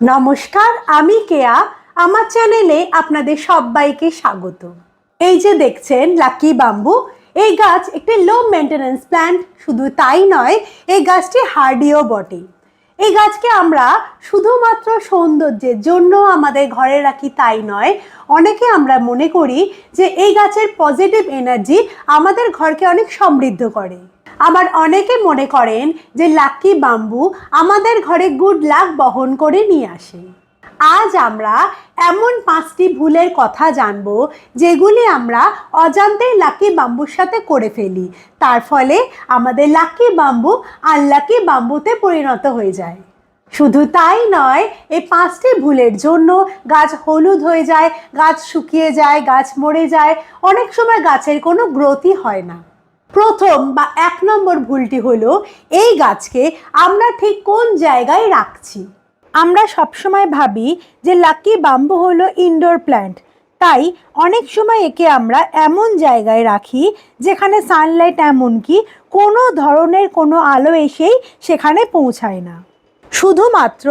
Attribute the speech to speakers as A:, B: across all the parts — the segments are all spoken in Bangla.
A: নমস্কার, আমি কেয়া। আমার চ্যানেলে আপনাদের সবাইকে স্বাগত। এই যে দেখছেন, লাকি বাম্বু, এই গাছ একটি লো মেনটেন্যান্স প্ল্যান্ট শুধু তাই নয়, এই গাছটি হার্ডিও বটে। এই গাছকে আমরা শুধুমাত্র সৌন্দর্যের জন্য আমাদের ঘরে রাখি তাই নয়, অনেকে আমরা মনে করি যে এই গাছের পজিটিভ এনার্জি আমাদের ঘরকে অনেক সমৃদ্ধ করে। আবার অনেকে মনে করেন যে লাকি বাম্বু আমাদের ঘরে গুড লাক বহন করে নিয়ে আসে। আজ আমরা এমন পাঁচটি ভুলের কথা জানব যেগুলি আমরা অজান্তেই লাকি বাম্বুর সাথে করে ফেলি। তার ফলে আমাদের লাকি বাম্বু আনলাকি বাম্বুতে পরিণত হয়ে যায়। শুধু তাই নয়, এই পাঁচটি ভুলের জন্য গাছ হলুদ হয়ে যায়, গাছ শুকিয়ে যায়, গাছ মরে যায়, অনেক সময় গাছের কোনো গ্রোথই হয় না। প্রথম বা এক নম্বর ভুলটি হলো এই গাছকে আমরা ঠিক কোন জায়গায় রাখছি? আমরা সবসময় ভাবি যে লাকি বাম্বু হলো ইনডোর প্ল্যান্ট তাই অনেক সময় একে আমরা এমন জায়গায় রাখি যেখানে সানলাইট এমনকি কোনো ধরনের কোনো আলো এসেই সেখানে পৌঁছায় না। শুধুমাত্র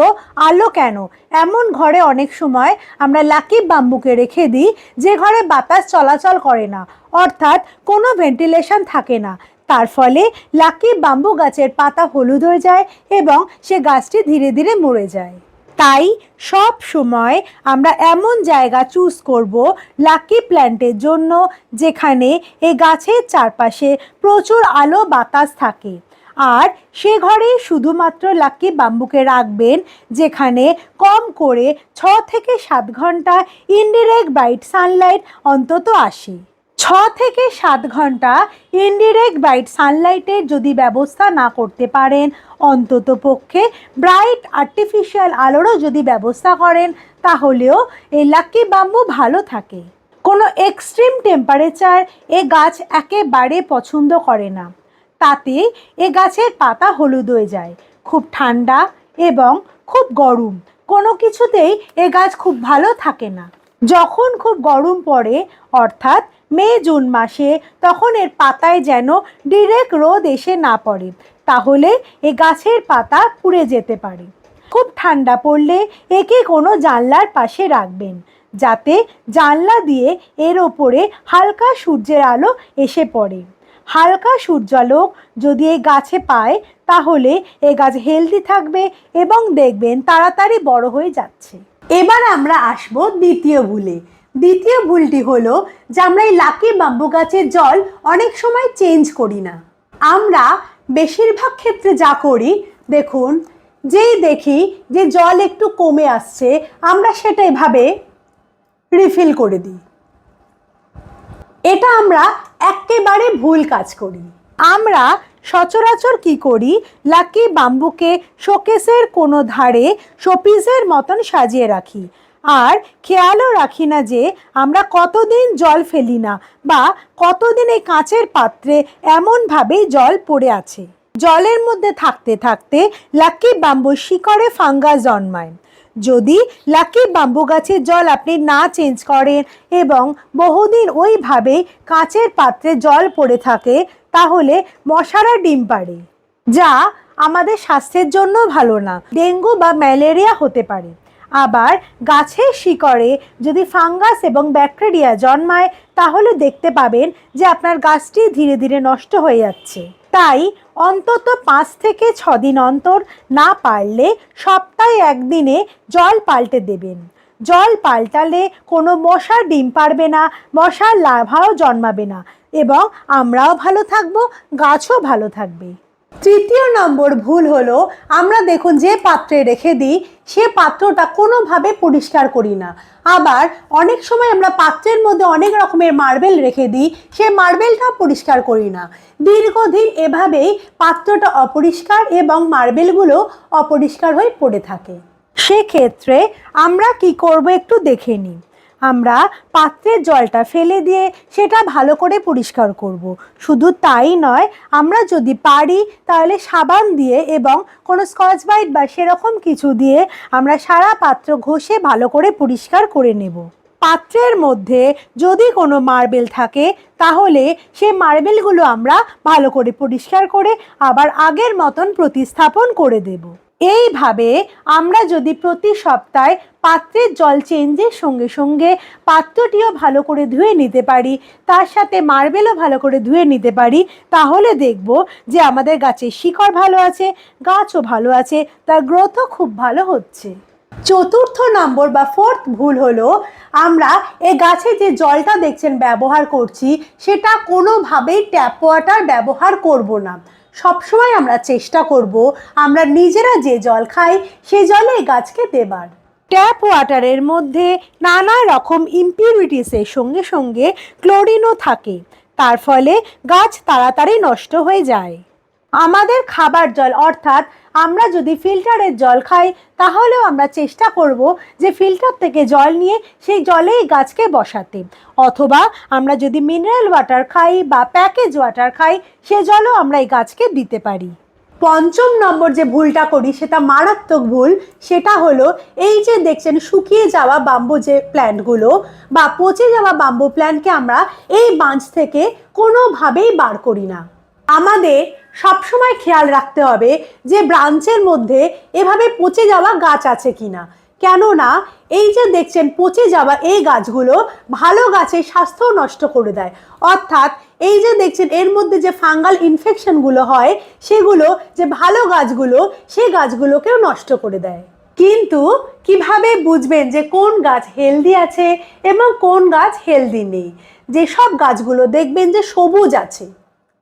A: আলো কেন? এমন ঘরে অনেক সময় আমরা লাকি বাম্বুকে রেখে দিই যে ঘরে বাতাস চলাচল করে না, অর্থাৎ কোনো ভেন্টিলেশন থাকে না। তার ফলে লাকি বাম্বু গাছের পাতা হলুদ হয়ে যায় এবং সে গাছটি ধীরে ধীরে মরে যায়। তাই সব সময় আমরা এমন জায়গা চুজ করব লাকি প্ল্যান্টের জন্য যেখানে এই গাছের চারপাশে প্রচুর আলো বাতাস থাকে। আর সে ঘরে শুধুমাত্র লাকি বাম্বুকে রাখবেন, যেখানে কম করে ছ থেকে সাত ঘণ্টা ইনডিরেক্ট বাইট সানলাইট অন্তত আসে। ছ থেকে সাত ঘণ্টা ইনডিরেক্ট ব্রাইট সানলাইটের যদি ব্যবস্থা না করতে পারেন, অন্তত পক্ষে ব্রাইট আর্টিফিশিয়াল আলোরও যদি ব্যবস্থা করেন, তাহলেও এই লাকি বাম্বু ভালো থাকে। কোনো এক্সট্রিম টেম্পারেচার এ গাছ একেবারে পছন্দ করে না। তাতে এ গাছের পাতা হলুদ হয়ে যায়। খুব ঠান্ডা এবং খুব গরম। কোনো কিছুতেই এ গাছ খুব ভালো থাকে না। যখন খুব গরম পড়ে, অর্থাৎ মে, জুন মাসে, তখন এর পাতায় যেন ডিরেক্ট রোদ এসে না পড়ে। তাহলে এ গাছের পাতা পুড়ে যেতে পারে। খুব ঠান্ডা পড়লে একে কোনো জানলার পাশে রাখবেন, যাতে জানলা দিয়ে এর ওপরে হালকা সূর্যের আলো এসে পড়ে। হালকা সূর্যালোক যদি এই গাছে পায়, তাহলে এই গাছ হেলদি থাকবে এবং দেখবেন তাড়াতাড়ি বড় হয়ে যাচ্ছে। এবার আমরা আসব দ্বিতীয় ভুলে। দ্বিতীয় ভুলটি হলো যে আমরা এই লাকি বাম্বু গাছের জল অনেক সময় চেঞ্জ করি না। আমরা বেশিরভাগ ক্ষেত্রে যা করি, দেখুন, যেই দেখি যে জল একটু কমে আসছে, আমরা সেটা এভাবে রিফিল করে দিই। এটা আমরা একেবারে ভুল কাজ করি। আমরা সচরাচর কি করি, লাকি বাম্বুকে শোকেসের কোনো ধারে শোপিসের মতন সাজিয়ে রাখি। আর খেয়ালও রাখি না যে আমরা কতদিন জল ফেলি না বা কতদিন এই কাঁচের পাত্রে এমনভাবেই জল পড়ে আছে। জলের মধ্যে থাকতে থাকতে লাকি বাম্বু শিকড়ে ফাঙ্গাস জন্মায়। যদি লাকি বাম্বু গাছের জল আপনি না চেঞ্জ করেন এবং বহুদিন ওইভাবে কাঁচের পাত্রে জল পড়ে থাকে, তাহলে মশারা ডিম পাড়ে, যা আমাদের স্বাস্থ্যের জন্য ভালো না। ডেঙ্গু বা ম্যালেরিয়া হতে পারে। আবার গাছের শিকড়ে যদি ফাঙ্গাস এবং ব্যাকটেরিয়া জন্মায়, তাহলে দেখতে পাবেন যে আপনার গাছটি ধীরে ধীরে নষ্ট হয়ে যাচ্ছে। তাই অন্তত পাঁচ থেকে ছ দিন অন্তর না পারলে সপ্তাহে একদিনে জল পাল্টে দেবেন। জল পাল্টালে কোনো মশার ডিম পারবে না, মশার লাভাও জন্মাবে না এবং আমরাও ভালো থাকব, গাছও ভালো থাকবে। তৃতীয় নম্বর ভুল হলো, আমরা দেখুন যে পাত্রে রেখে দিই, সে পাত্রটা কোনোভাবে পরিষ্কার করি না। আবার অনেক সময় আমরা পাত্রের মধ্যে অনেক রকমের মার্বেল রেখে দিই, সে মার্বেলটাও পরিষ্কার করি না। দীর্ঘদিন এভাবেই পাত্রটা অপরিষ্কার এবং মার্বেলগুলো অপরিষ্কার হয়ে পড়ে থাকে। সেক্ষেত্রে আমরা কি করব একটু দেখে নিই। আমরা পাত্রের জলটা ফেলে দিয়ে সেটা ভালো করে পরিষ্কার করব। শুধু তাই নয়, আমরা যদি পারি তাহলে সাবান দিয়ে এবং কোনো স্কচ বাইট বা সেরকম কিছু দিয়ে আমরা সারা পাত্র ঘষে ভালো করে পরিষ্কার করে নেব পাত্রের মধ্যে যদি কোনো মার্বেল থাকে, তাহলে সে মার্বেলগুলো আমরা ভালো করে পরিষ্কার করে আবার আগের মতন প্রতিস্থাপন করে দেব এইভাবে আমরা যদি প্রতি সপ্তাহে পাত্রের জল চেঞ্জের সঙ্গে সঙ্গে পাত্রটিও ভালো করে ধুয়ে নিতে পারি, তার সাথে মার্বেলও ভালো করে ধুয়ে নিতে পারি, তাহলে দেখব যে আমাদের গাছের শিকড় ভালো আছে, গাছও ভালো আছে, তার গ্রোথও খুব ভালো হচ্ছে। চতুর্থ নম্বর বা ফোর্থ ভুল হলো, আমরা এ গাছে যে জলটা দেখছেন ব্যবহার করছি, সেটা কোনোভাবেই ট্যাপ ওয়াটার ব্যবহার করব না। সবসময় আমরা চেষ্টা করব আমরা নিজেরা যে জল খাই, সে জলে গাছকে দেবার। ট্যাপ ওয়াটারের মধ্যে নানা রকম ইম্পিউরিটিসের সঙ্গে সঙ্গে ক্লোরিনও থাকে। তার ফলে গাছ তাড়াতাড়ি নষ্ট হয়ে যায়। আমাদের খাবার জল, অর্থাৎ আমরা যদি ফিল্টারের জল খাই, তাহলেও আমরা চেষ্টা করব যে ফিল্টার থেকে জল নিয়ে সেই জলেই গাছকে বসাতে। অথবা আমরা যদি মিনারেল ওয়াটার খাই বা প্যাকেজ ওয়াটার খাই, সে জলও আমরা এই গাছকে দিতে পারি। পঞ্চম নম্বর যে ভুলটা করি, সেটা মারাত্মক ভুল, সেটা হলো এই যে দেখছেন শুকিয়ে যাওয়া বাম্বু যে প্ল্যান্টগুলো বা পচে যাওয়া বাম্বু প্ল্যান্টকে আমরা এই বাঁচ থেকে কোনোভাবেই বার করি না। আমাদের সবসময় খেয়াল রাখতে হবে যে ব্রাঞ্চের মধ্যে এভাবে পচে যাওয়া গাছ আছে কিনা। কেননা এই যে দেখছেন পচে যাওয়া এই গাছগুলো ভালো গাছের স্বাস্থ্য নষ্ট করে দেয়। অর্থাৎ এই যে দেখছেন এর মধ্যে যে ফাঙ্গাল ইনফেকশনগুলো হয় সেগুলো যে ভালো গাছগুলো সেই গাছগুলোকেও নষ্ট করে দেয়। কিন্তু কীভাবে বুঝবেন যে কোন গাছ হেলদি আছে এবং কোন গাছ হেলদি নেই? যেসব গাছগুলো দেখবেন যে সবুজ আছে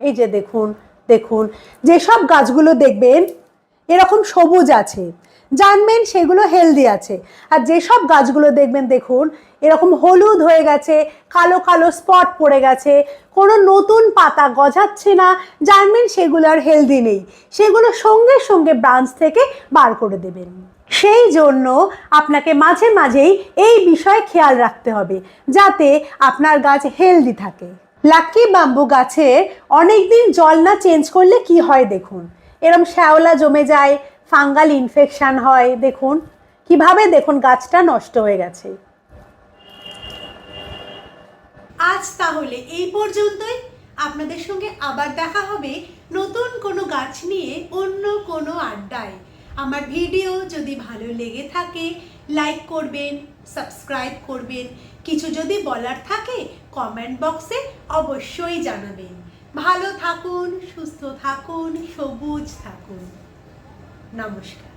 A: এই যে দেখুন দেখুন যেসব গাছগুলো দেখবেন, এরকম সবুজ আছে। জানবেন সেগুলো হেলদি আছে। আর যেসব গাছগুলো দেখবেন, দেখুন, এরকম হলুদ হয়ে গেছে, কালো কালো স্পট পড়ে গেছে, কোনো নতুন পাতা গজাচ্ছে না, জানবেন সেগুলো আর হেলদি নেই। সেগুলো সঙ্গে সঙ্গে ব্রাঞ্চ থেকে বার করে দেবেন। সেই জন্য আপনাকে মাঝে মাঝেই এই বিষয়ে খেয়াল রাখতে হবে, যাতে আপনার গাছ হেলদি থাকে। লাক্কি বাম্বু গাছে অনেক দিন জল না চেঞ্জ করলে কি হয় দেখুন। এরম শ্যাওলা জমে যায় ফাঙ্গাল ইনফেকশান হয়, দেখুন। কীভাবে দেখুন গাছটা নষ্ট হয়ে গেছে। আজ তাহলে এই পর্যন্তই। আপনাদের সঙ্গে আবার দেখা হবে নতুন কোনো গাছ নিয়ে অন্য কোনো আড্ডায়। আমার ভিডিও যদি ভালো লেগে থাকে, লাইক করবেন, সাবস্ক্রাইব করবেন। কিছু যদি বলার থাকে কমেন্ট বক্সে অবশ্যই জানাবেন। ভালো থাকুন, সুস্থ থাকুন, সবুজ থাকুন। নমস্কার।